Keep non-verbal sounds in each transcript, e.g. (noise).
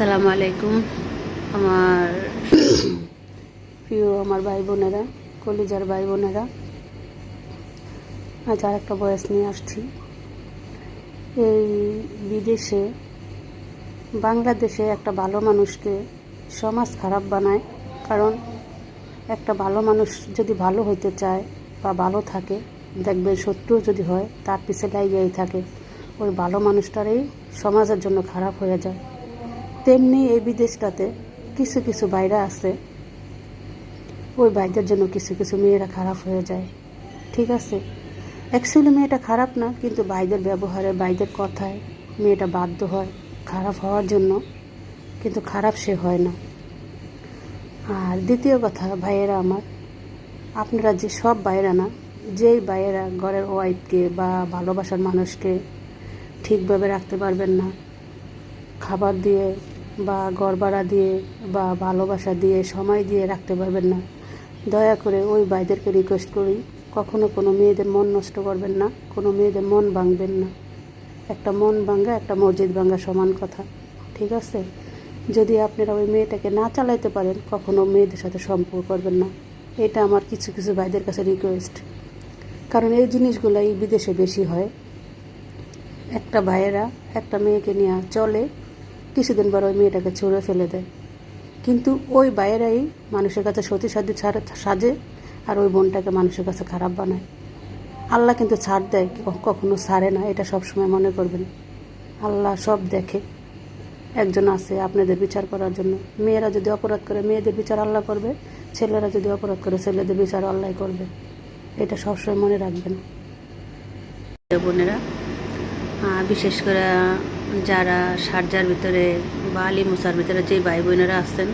আসসালামু আলাইকুম। আমার (coughs) প্রিয় আমার ভাই বোনেরা, কলিজার ভাই বোনেরা, আজ আর একটা বয়স নিয়ে আসছি। এই বিদেশে, বাংলাদেশে একটা ভালো মানুষকে সমাজ খারাপ বানায়, কারণ একটা ভালো মানুষ যদি ভালো হইতে চায় বা ভালো থাকে দেখবে শত্রু যদি হয়, তার পিছে লাইয়াই থাকে। ওই ভালো মানুষটারই সমাজের জন্য খারাপ হয়ে যায়। তেমনি এই বিদেশটাতে কিছু কিছু বাইরে আছে। ওই বাইদের জন্য কিছু কিছু মেয়েরা খারাপ হয়ে যায়। ঠিক আছে? অ্যাকচুয়ালি মেয়েটা খারাপ না, কিন্তু বাইদের ব্যবহারে, বাইদের কথায় মেয়েটা বাধ্য হয় খারাপ হওয়ার জন্য। কিন্তু খারাপ সে হয় না। আর দ্বিতীয় কথা, ভাইয়েরা আমার, আপনারা যে সব বাইরা না, যেই বাইরা ঘরের ওয়াইফকে বা ভালোবাসার মানুষকে ঠিকভাবে রাখতে পারবেন না, খাবার দিয়ে বা ভাড়া দিয়ে বা ভালোবাসা দিয়ে সময় দিয়ে রাখতে পারবেন না। দয়া করে ওই ভাইদেরকে রিকোয়েস্ট করি, কখনো কোনো মেয়েদের মন নষ্ট করবেন না, কোনো মেয়েদের মন ভাঙবেন না। একটা মন ভাঙ্গা একটা মসজিদ ভাঙ্গা সমান কথা, ঠিক আছে? যদি আপনারা ওই মেয়েটাকে না চালাইতে পারেন, কখনো মেয়েদের সাথে সম্পর্ক করবেন না। এটা আমার কিছু কিছু ভাইদের কাছে রিকোয়েস্ট কারণ এই জিনিসগুলো এই বিদেশে বেশি হয়। একটা ভাইয়েরা একটা মেয়েকে নিয়ে চলে কিছুদিন পর ওই মেয়েটাকে ছুঁড়ে ফেলে দেয়। কিন্তু ওই ভাইয়েরাই মানুষের কাছে সতী ছাড়ে সাজে আর ওই বোনটাকে মানুষের কাছে খারাপ বানায়। আল্লাহ কিন্তু ছাড় দেয় কখনো ছাড়ে না, এটা সব সময় মনে করবেন। আল্লাহ সব দেখে। একজন আছে আপনাদের বিচার করার জন্য। মেয়েরা যদি অপরাধ করে, মেয়েদের বিচার আল্লাহ করবে। ছেলেরা যদি অপরাধ করে, ছেলেদের বিচার আল্লাহ করবে। এটা সবসময় মনে রাখবেন। বোনেরা বিশেষ করে যারা সারজার ভিতরে বা আলী মুসার ভিতরে যে ভাই বোনেরা আছেন,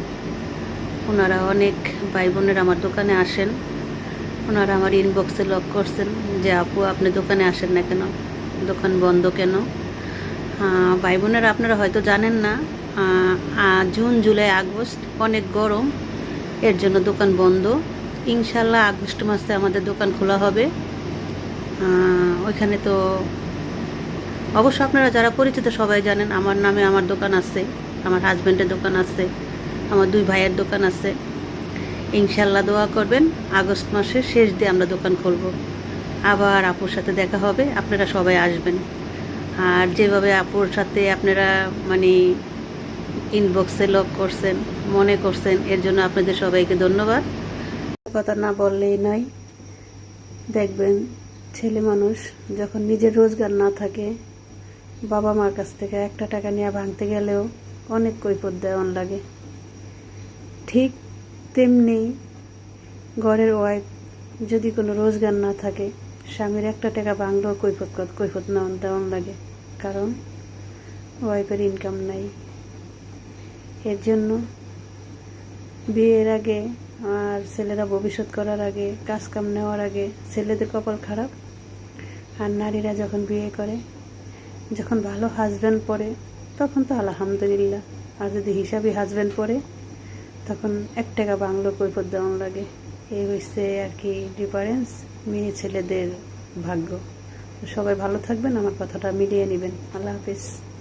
ওনারা অনেক ভাই বোনেরা আমার দোকানে আসেন। ওনারা আমার ইনবক্সে লক করছেন যে, আপু, আপনি দোকানে আসেন না কেন? দোকান বন্ধ কেন? ভাই বোনেরা আপনারা হয়তো জানেন না জুন, জুলাই, আগস্ট অনেক গরম, এর জন্য দোকান বন্ধ। ইনশাল্লাহ আগস্ট মাসে আমাদের দোকান খোলা হবে। ওইখানে তো অবশ্য আপনারা যারা পরিচিত সবাই জানেন, আমার নামে আমার দোকান আছে, আমার হাজব্যান্ডের দোকান আছে, আমার দুই ভাইয়ের দোকান আছে। ইনশাল্লাহ দোয়া করবেন, আগস্ট মাসের শেষ দিয়ে আমরা দোকান খুলব। আবার আপুর সাথে দেখা হবে, আপনারা সবাই আসবেন। আর যেভাবে আপুর সাথে আপনারা মানে ইনবক্সে লক করছেন, মনে করছেন, এর জন্য আপনাদের সবাইকে ধন্যবাদ। কথা না বললেই নয়, দেখবেন ছেলে মানুষ যখন নিজের রোজগার না থাকে বাবা মার কাছ থেকে একটা টাকা নিয়ে ভাঙতে গেলেও অনেক কৈফত দেওয়ান লাগে। ঠিক তেমনি ঘরের ওয়াইফ যদি কোনো রোজগার না থাকে, স্বামীর একটা টাকা ভাঙলেও কৈফত কৈফত নেওয়ান দেওয়ান লাগে। কারণ ওয়াইফের ইনকাম নাই। এর জন্য বিয়ের আগে আর ছেলেরা ভবিষ্যৎ করার আগে কাজ কাম নেওয়ার আগে ছেলেদের কপাল খারাপ। আর নারীরা যখন বিয়ে করে যখন ভালো হাজব্যান্ড পড়ে, তখন তো আলহামদুলিল্লাহ। আর যদি হিসাবে হাজব্যান্ড পড়ে, তখন এক টাকা বাংলো কৈফত দেওয়ান লাগে। এই হচ্ছে আর কি ডিফারেন্স মেয়ে ছেলেদের ভাগ্য। সবাই ভালো থাকবেন, আমার কথাটা মিলিয়ে নেবেন। আল্লাহ হাফিজ।